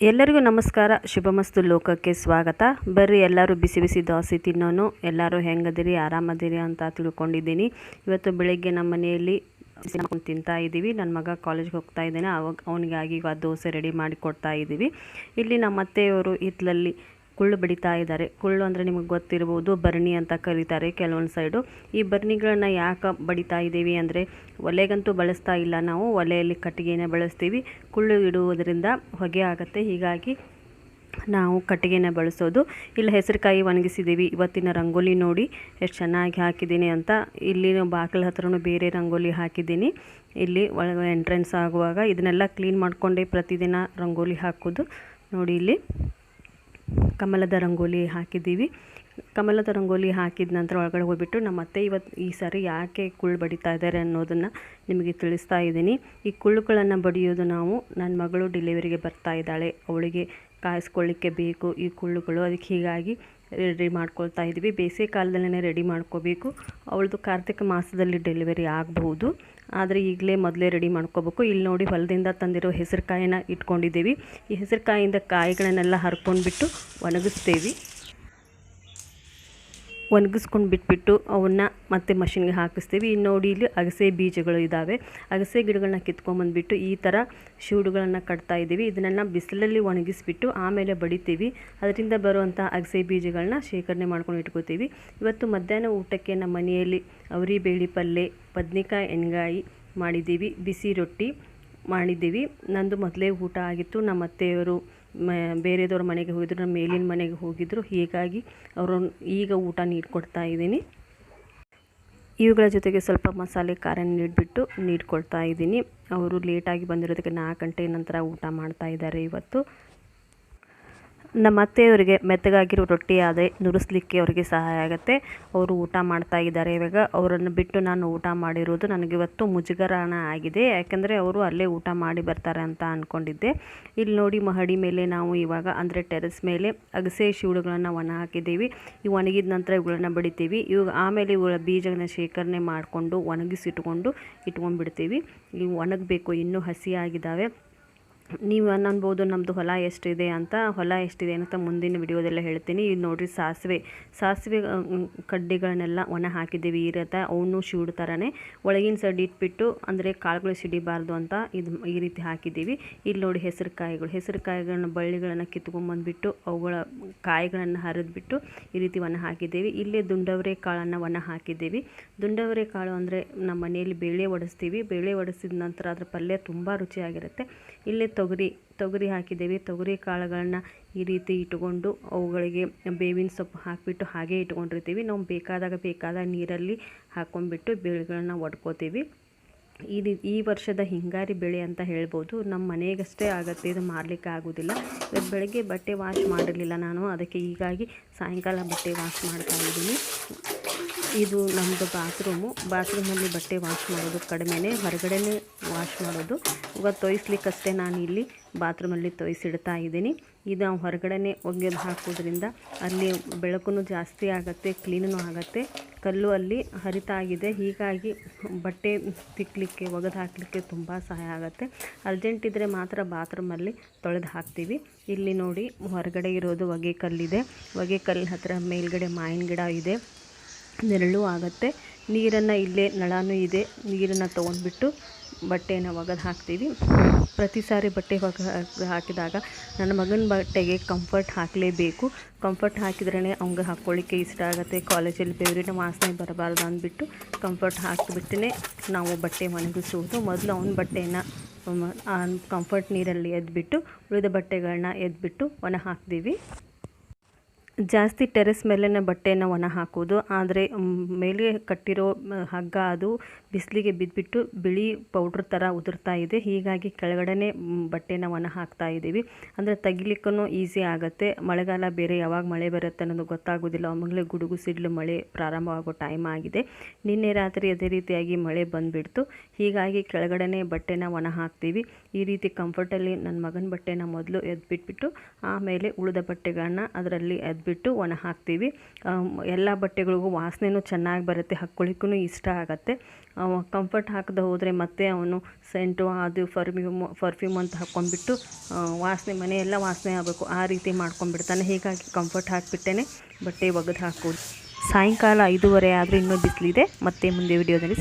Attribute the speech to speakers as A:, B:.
A: ಎಲ್ಲರಿಗೂ ನಮಸ್ಕಾರ. ಶುಭಮಸ್ತು ಲೋಕಕ್ಕೆ ಸ್ವಾಗತ. ಬರ್ರಿ, ಎಲ್ಲರೂ ಬಿಸಿ ಬಿಸಿ ದೋಸೆ ತಿನ್ನೋನು. ಎಲ್ಲರೂ ಹೆಂಗದಿರಿ, ಆರಾಮದಿರಿ ಅಂತ ತಿಳ್ಕೊಂಡಿದ್ದೀನಿ. ಇವತ್ತು ಬೆಳಗ್ಗೆ ನಮ್ಮ ಮನೆಯಲ್ಲಿ ತಿಂತಾ ಇದ್ದೀವಿ. ನನ್ನ ಮಗ ಕಾಲೇಜ್ಗೆ ಹೋಗ್ತಾ ಇದ್ದಾನೆ. ಅವಾಗ ಅವನಿಗಾಗಿ ಆ ದೋಸೆ ರೆಡಿ ಮಾಡಿ ಕೊಡ್ತಾ ಇದ್ದೀವಿ. ಇಲ್ಲಿ ನಮ್ಮ ಅತ್ತೆಯವರು ಹಿತ್ತಲಲ್ಲಿ ಕುಳ್ಳು ಬಡಿತಾ ಇದ್ದಾರೆ. ಕುಳ್ಳು ಅಂದರೆ ನಿಮಗೆ ಗೊತ್ತಿರ್ಬೋದು, ಬರ್ಣಿ ಅಂತ ಕರೀತಾರೆ ಕೆಲವೊಂದು ಸೈಡು ಈ ಭರಣಿಗಳನ್ನ ಯಾಕೆ ಬಡಿತಾ ಇದ್ದೀವಿ ಅಂದರೆ, ಒಲೆಗಂತೂ ಬಳಸ್ತಾ ಇಲ್ಲ ನಾವು. ಒಲೆಯಲ್ಲಿ ಕಟ್ಟಿಗೆನ ಬಳಸ್ತೀವಿ. ಕುಳ್ಳು ಇಡುವುದರಿಂದ ಹೊಗೆ ಆಗುತ್ತೆ. ಹೀಗಾಗಿ ನಾವು ಕಟ್ಟಿಗೆನ ಬಳಸೋದು. ಇಲ್ಲಿ, ಹೆಸರುಕಾಯಿ ಒಣಗಿಸಿದ್ದೀವಿ. ಇವತ್ತಿನ ರಂಗೋಲಿ ನೋಡಿ ಎಷ್ಟು ಚೆನ್ನಾಗಿ ಹಾಕಿದ್ದೀನಿ ಅಂತ. ಇಲ್ಲಿ ಬಾಗಿಲ ಹತ್ರನೂ ಬೇರೆ ರಂಗೋಲಿ ಹಾಕಿದ್ದೀನಿ. ಇಲ್ಲಿ ಒಳಗೆ ಎಂಟ್ರೆನ್ಸ್ ಆಗುವಾಗ ಇದನ್ನೆಲ್ಲ ಕ್ಲೀನ್ ಮಾಡಿಕೊಂಡೇ ಪ್ರತಿದಿನ ರಂಗೋಲಿ ಹಾಕೋದು. ನೋಡಿ ಇಲ್ಲಿ. ಕಮಲದ ರಂಗೋಲಿ ಹಾಕಿದ್ದೀವಿ. ಕಮಲದ ರಂಗೋಲಿ ಹಾಕಿದ ನಂತರ ಒಳಗಡೆ ಹೋಗ್ಬಿಟ್ಟು ನಮ್ಮ ಅತ್ತೆ ಇವತ್ತು ಈ ಸಾರಿ ಯಾಕೆ ಕುಳ್ಳು ಬಡಿತಾ ಇದ್ದಾರೆ ಅನ್ನೋದನ್ನು ನಿಮಗೆ ತಿಳಿಸ್ತಾ ಇದ್ದೀನಿ. ಈ ಕುಳ್ಳುಗಳನ್ನು ಬಡಿಯೋದು ನಾವು ನನ್ನ ಮಗಳು ಡೆಲಿವರಿಗೆ ಬರ್ತಾ ಇದ್ದಾಳೆ. ಅವಳಿಗೆ ಕಾಯಿಸ್ಕೊಳ್ಳಿಕ್ಕೆ ಬೇಕು ಈ ಕುಳ್ಳುಗಳು. ಅದಕ್ಕೆ ಹೀಗಾಗಿ ರೆಡಿ ಮಾಡ್ಕೊಳ್ತಾ ಇದ್ದೀವಿ. ಬೇಸಿಗೆ ಕಾಲದಲ್ಲೇ ರೆಡಿ ಮಾಡ್ಕೋಬೇಕು. ಅವಳದು ಕಾರ್ತಿಕ ಮಾಸದಲ್ಲಿ ಡೆಲಿವರಿ ಆಗಬಹುದು. ಆದರೆ ಈಗಲೇ ಮೊದಲೇ ರೆಡಿ ಮಾಡ್ಕೋಬೇಕು. ಇಲ್ಲಿ ನೋಡಿ ಹೊಲದಿಂದ ತಂದಿರೋ ಹೆಸರುಕಾಯಿನ ಇಟ್ಕೊಂಡಿದ್ದೀವಿ. ಈ ಹೆಸರುಕಾಯಿಂದ ಕಾಯಿಗಳನ್ನೆಲ್ಲ ಹರ್ಕೊಂಡ್ಬಿಟ್ಟು ಒಣಗಿಸ್ತೀವಿ. ಒಣಗಿಸ್ಕೊಂಡು ಬಿಟ್ಬಿಟ್ಟು ಅವನ್ನ ಮತ್ತೆ ಮಷಿನ್ಗೆ ಹಾಕಿಸ್ತೀವಿ. ಇನ್ನು ನೋಡಿ ಇಲ್ಲಿ ಅಗಸೆ ಬೀಜಗಳು ಇದ್ದಾವೆ ಅಗಸೆ ಗಿಡಗಳನ್ನ ಕಿತ್ಕೊಂಡ್ಬಂದ್ಬಿಟ್ಟು ಈ ಥರ ಶೂಡುಗಳನ್ನು ಕಟ್ತಾ ಇದ್ದೀವಿ. ಇದನ್ನೆಲ್ಲ ಬಿಸಿಲಲ್ಲಿ ಒಣಗಿಸ್ಬಿಟ್ಟು ಆಮೇಲೆ ಬಡಿತೀವಿ. ಅದರಿಂದ ಬರುವಂಥ ಅಗಸೆ ಬೀಜಗಳನ್ನ ಶೇಖರಣೆ ಮಾಡ್ಕೊಂಡು ಇಟ್ಕೋತೀವಿ. ಇವತ್ತು ಮಧ್ಯಾಹ್ನ ಊಟಕ್ಕೆ ನಮ್ಮ ಮನೆಯಲ್ಲಿ ಅವರಿ ಬೇಳಿ ಪಲ್ಯ ಬದ್ನಿಕಾಯಿ ಎಣ್ಗಾಯಿ ಮಾಡಿದ್ದೀವಿ. ಬಿಸಿ ರೊಟ್ಟಿ ಮಾಡಿದ್ದೀವಿ. ನಂದು ಮೊದಲೇ ಊಟ ಆಗಿತ್ತು. ನಮ್ಮ ಅತ್ತೆಯವರು ಮ, ಬೇರೆದವ್ರ ಮನೆಗೆ ಹೋಗಿದ್ರು, ನಮ್ಮ ಮೇಲಿನ ಮನೆಗೆ ಹೋಗಿದ್ರು. ಹೀಗಾಗಿ ಅವರು ಈಗ ಊಟ ನೀಡ್ಕೊಡ್ತಾ ಇದ್ದೀನಿ. ಇವುಗಳ ಜೊತೆಗೆ ಸ್ವಲ್ಪ ಮಸಾಲೆ ಖಾರ ನೀಡಿಬಿಟ್ಟು ನೀಡ್ಕೊಳ್ತಾ ಇದ್ದೀನಿ. ಅವರು ಲೇಟಾಗಿ ಬಂದಿರೋದಕ್ಕೆ ನಾಲ್ಕು ಗಂಟೆ ನಂತರ ಊಟ ಮಾಡ್ತಾ ಇದ್ದಾರೆ ಇವತ್ತು. ನಮ್ಮ ಅತ್ತೆಯವರಿಗೆ ಮೆತ್ತಗಾಗಿರೋ ರೊಟ್ಟಿ ಆದರೆ ನುರಿಸ್ಲಿಕ್ಕೆ ಅವರಿಗೆ ಸಹಾಯ ಆಗುತ್ತೆ. ಅವರು ಊಟ ಮಾಡ್ತಾ ಇದ್ದಾರೆ ಇವಾಗ. ಅವರನ್ನು ಬಿಟ್ಟು ನಾನು ಊಟ ಮಾಡಿರೋದು ನನಗೆ ಇವತ್ತು ಮುಜುಗರಣ ಆಗಿದೆ. ಯಾಕೆಂದರೆ ಅವರು ಅಲ್ಲೇ ಊಟ ಮಾಡಿ ಬರ್ತಾರೆ ಅಂತ ಅಂದ್ಕೊಂಡಿದ್ದೆ ಇಲ್ಲಿ ನೋಡಿ ಮಹಡಿ ಮೇಲೆ ನಾವು ಇವಾಗ ಅಂದರೆ ಟೆರೆಸ್ ಮೇಲೆ ಅಗಸೆ ಶಿವಳುಗಳನ್ನು ಒಣ ಹಾಕಿದ್ದೀವಿ. ಇವು ಒಣಗಿದ ನಂತರ ಇವುಗಳನ್ನು ಬಡಿತೀವಿ. ಇವಾಗ ಆಮೇಲೆ ಇವುಗಳ ಬೀಜಗಳನ್ನ ಶೇಖರಣೆ ಮಾಡಿಕೊಂಡು ಒಣಗಿಸಿಟ್ಕೊಂಡು ಇಟ್ಕೊಂಡ್ಬಿಡ್ತೀವಿ. ಇವು ಒಣಗಬೇಕು, ಇನ್ನೂ ಹಸಿಯಾಗಿದ್ದಾವೆ. ನೀವು ಅನ್ಬೋದು ನಮ್ಮದು ಹೊಲ ಎಷ್ಟಿದೆ ಅಂತ, ಹೊಲ ಎಷ್ಟಿದೆ ಅಂತ ಮುಂದಿನ ವಿಡಿಯೋದೆಲ್ಲ ಹೇಳ್ತೀನಿ. ಇದು ನೋಡಿರಿ ಸಾಸಿವೆ. ಸಾಸಿವೆ ಕಡ್ಡಿಗಳನ್ನೆಲ್ಲ ಒಣ ಹಾಕಿದ್ದೀವಿ, ಈ ರೀತಿ ಅವನು ಶೂಡ್ ಥರನೇ ಒಳಗಿನ ಸೈಡ್ ಇಟ್ಬಿಟ್ಟು, ಅಂದರೆ ಕಾಳುಗಳು ಸಿಡಿಬಾರ್ದು ಅಂತ ಇದು, ಈ ರೀತಿ ಹಾಕಿದ್ದೀವಿ. ಇಲ್ಲಿ ನೋಡಿ ಹೆಸರು ಕಾಯಿಗಳು ಹೆಸರು ಕಾಯಿಗಳನ್ನ ಬಳ್ಳಿಗಳನ್ನು ಕಿತ್ಕೊಂಡ್ಬಂದುಬಿಟ್ಟು ಅವುಗಳ ಕಾಯಿಗಳನ್ನು ಹರಿದ್ಬಿಟ್ಟು ಈ ರೀತಿ ಒಣ ಹಾಕಿದ್ದೀವಿ. ಇಲ್ಲೇ ದುಂಡವರೆ ಕಾಳನ್ನು ಒಣ ಹಾಕಿದ್ದೀವಿ. ದುಂಡವರೆ ಕಾಳು ಅಂದರೆ ನಮ್ಮ ಮನೆಯಲ್ಲಿ ಬೇಳೆ ಒಡಿಸ್ತೀವಿ. ಬೇಳೆ ಒಡಿಸಿದ ನಂತರ ಅದರ ಪಲ್ಯ ತುಂಬ ರುಚಿಯಾಗಿರುತ್ತೆ. ಇಲ್ಲೇ ತೊಗರಿ ತೊಗರಿ ಹಾಕಿದ್ದೇವೆ. ತೊಗರಿ ಕಾಳುಗಳನ್ನ ಈ ರೀತಿ ಇಟ್ಕೊಂಡು ಅವುಗಳಿಗೆ ಬೇವಿನ ಸೊಪ್ಪು ಹಾಕಿಬಿಟ್ಟು ಹಾಗೆ ಇಟ್ಕೊಂಡಿರ್ತೀವಿ. ನಾವು ಬೇಕಾದಾಗ ಬೇಕಾದ ನೀರಲ್ಲಿ ಹಾಕ್ಕೊಂಡ್ಬಿಟ್ಟು ಬೆಳೆಗಳನ್ನ ಒಡ್ಕೋತೀವಿ. ಈ ರೀ, ಈ ವರ್ಷದ ಹಿಂಗಾರಿ ಬೆಳೆ ಅಂತ ಹೇಳ್ಬೋದು. ನಮ್ಮ ಮನೆಗಷ್ಟೇ ಆಗುತ್ತೆ, ಇದು ಮಾರಲಿಕ್ಕೆ ಆಗೋದಿಲ್ಲ. ಇವತ್ತು ಬೆಳಗ್ಗೆ ಬಟ್ಟೆ ವಾಶ್ ಮಾಡಿರಲಿಲ್ಲ ನಾನು, ಅದಕ್ಕೆ ಹೀಗಾಗಿ ಸಾಯಂಕಾಲ ಬಟ್ಟೆ ವಾಶ್ ಮಾಡ್ತಾ ಇದ್ದೀನಿ. ಇದು ನಮ್ಮದು ಬಾತ್ರೂಮು ಬಾತ್ರೂಮಲ್ಲಿ ಬಟ್ಟೆ ವಾಶ್ ಮಾಡೋದು ಕಡಿಮೆನೇ ಹೊರಗಡೆನೇ ವಾಶ್ ಮಾಡೋದು. ಇವಾಗ ತೊಯ್ಸ್ಲಿಕ್ಕಷ್ಟೇ ನಾನು ಇಲ್ಲಿ ಬಾತ್ರೂಮಲ್ಲಿ ತೊಯ್ಸಿಡ್ತಾ ಇದ್ದೀನಿ. ಇದು ಹೊರಗಡೆನೇ ಒಗೆದು ಹಾಕೋದ್ರಿಂದ ಅಲ್ಲಿ ಬೆಳಕು ಜಾಸ್ತಿ ಆಗುತ್ತೆ, ಕ್ಲೀನೂ ಆಗುತ್ತೆ. ಕಲ್ಲು ಅಲ್ಲಿ ಹರಿತಾಗಿದೆ ಹೀಗಾಗಿ ಬಟ್ಟೆ ತಿಕ್ಕಲಿಕ್ಕೆ ಒಗೆದು ಹಾಕಲಿಕ್ಕೆ ತುಂಬ ಸಹಾಯ ಆಗುತ್ತೆ. ಅರ್ಜೆಂಟ್ ಇದ್ದರೆ ಮಾತ್ರ ಬಾತ್ರೂಮಲ್ಲಿ ತೊಳೆದು ಹಾಕ್ತೀವಿ. ಇಲ್ಲಿ ನೋಡಿ, ಹೊರಗಡೆ ಇರೋದು ಹೊಗೆ ಕಲ್ಲಿದೆ. ಹೊಗೆ ಕಲ್ಲು ಹತ್ತಿರ ಮೇಲ್ಗಡೆ ಮಾವಿನ ಗಿಡ ಇದೆ. ನೆರಳು ಆಗುತ್ತೆ. ನೀರನ್ನು ಇಲ್ಲೇ ನಳನೂ ಇದೆ. ನೀರನ್ನು ತೊಗೊಂಡ್ಬಿಟ್ಟು ಬಟ್ಟೆನ ಒಗೆದು ಹಾಕ್ತೀವಿ. ಪ್ರತಿ ಸಾರಿ ಬಟ್ಟೆ ಒಗ ಹಾಕಿದಾಗ ನನ್ನ ಮಗನ ಬಟ್ಟೆಗೆ ಕಂಫರ್ಟ್ ಹಾಕಲೇಬೇಕು. ಕಂಫರ್ಟ್ ಹಾಕಿದ್ರೇ ಅವ್ಗೆ ಹಾಕ್ಕೊಳ್ಳಿಕ್ಕೆ ಇಷ್ಟ ಆಗುತ್ತೆ. ಕಾಲೇಜಲ್ಲಿ ಬೆವರಿನ ವಾಸನೆ ಬರಬಾರ್ದು ಅಂದ್ಬಿಟ್ಟು ಕಂಫರ್ಟ್ ಹಾಕಿಬಿಟ್ಟೇ ನಾವು ಬಟ್ಟೆ ಒಣಗಿಸುವುದು ಮೊದಲು ಅವನ ಬಟ್ಟೆನ ಕಂಫರ್ಟ್ ನೀರಲ್ಲಿ ಎದ್ಬಿಟ್ಟು ಉಳಿದ ಬಟ್ಟೆಗಳನ್ನ ಎದ್ಬಿಟ್ಟು ಒಣ ಹಾಕ್ತೀವಿ. ಜಾಸ್ತಿ ಟೆರೆಸ್ ಮೇಲೇ ಬಟ್ಟೆನ ಒಣ ಹಾಕೋದು, ಆದರೆ ಮೇಲೆ ಕಟ್ಟಿರೋ ಹಗ್ಗ ಅದು ಬಿಸಿಲಿಗೆ ಬಿದ್ದುಬಿಟ್ಟು ಬಿಳಿ ಪೌಡ್ರ್ ಥರ ಉದುರ್ತಾ ಇದೆ. ಹೀಗಾಗಿ ಕೆಳಗಡೆ ಬಟ್ಟೆನ ಒಣ ಹಾಕ್ತಾ ಇದ್ದೀವಿ. ಅಂದರೆ ತೆಗಿಲಿಕ್ಕೂ ಈಸಿ ಆಗುತ್ತೆ. ಮಳೆಗಾಲ ಬೇರೆ ಯಾವಾಗ ಮಳೆ ಬರುತ್ತೆ ಅನ್ನೋದು ಗೊತ್ತಾಗೋದಿಲ್ಲ. ಆಮೇಲೆ ಗುಡುಗು, ಸಿಡಿಲು, ಮಳೆ ಪ್ರಾರಂಭವಾಗೋ ಟೈಮ್ ಆಗಿದೆ. ನಿನ್ನೆ ರಾತ್ರಿ ಅದೇ ರೀತಿಯಾಗಿ ಮಳೆ ಬಂದುಬಿಡ್ತು. ಹೀಗಾಗಿ ಕೆಳಗಡೆ ಬಟ್ಟೆನ ಒಣ ಹಾಕ್ತೀವಿ. ಈ ರೀತಿ ಕಂಫರ್ಟಲ್ಲಿ ನನ್ನ ಮಗನ ಬಟ್ಟೆನ ಮೊದಲು ಎದ್ಬಿಟ್ಬಿಟ್ಟು, ಆಮೇಲೆ ಉಳಿದ ಬಟ್ಟೆಗಳನ್ನ ಅದರಲ್ಲಿ ಎದ್ಬಿಟ್ಟು ತೆಗೆದ್ಬಿಟ್ಟು ಒಣ ಹಾಕ್ತೀವಿ. ಎಲ್ಲ ಬಟ್ಟೆಗಳಿಗೂ ವಾಸನೆನೂ ಚೆನ್ನಾಗಿ ಬರುತ್ತೆ ಹಾಕ್ಕೊಳ್ಳಿಕ್ಕೂ ಇಷ್ಟ ಆಗುತ್ತೆ. ಕಂಫರ್ಟ್ ಹಾಕದೆ ಹೋದರೆ ಮತ್ತೆ ಅವನು ಸೆಂಟು, ಅದು ಫರ್ಮ್ಯೂಮ್ ಪರ್ಫ್ಯೂಮ್ ಅಂತ ಹಾಕ್ಕೊಂಡ್ಬಿಟ್ಟು ವಾಸನೆ ಮನೆಯೆಲ್ಲ ವಾಸನೆ ಆಗಬೇಕು. ಆ ರೀತಿ ಮಾಡ್ಕೊಂಡ್ಬಿಡ್ತಾನೆ. ಹೀಗಾಗಿ ಕಂಫರ್ಟ್ ಹಾಕಿಬಿಟ್ಟೇ ಬಟ್ಟೆ ಒಗೆದು ಹಾಕೋದು. ಸಾಯಂಕಾಲ ಐದೂವರೆ ಆದರೂ ಇನ್ನೂ ಬಿಸಿಲಿದೆ. ಮತ್ತೆ ಮುಂದೆ ವಿಡಿಯೋದಲ್ಲಿ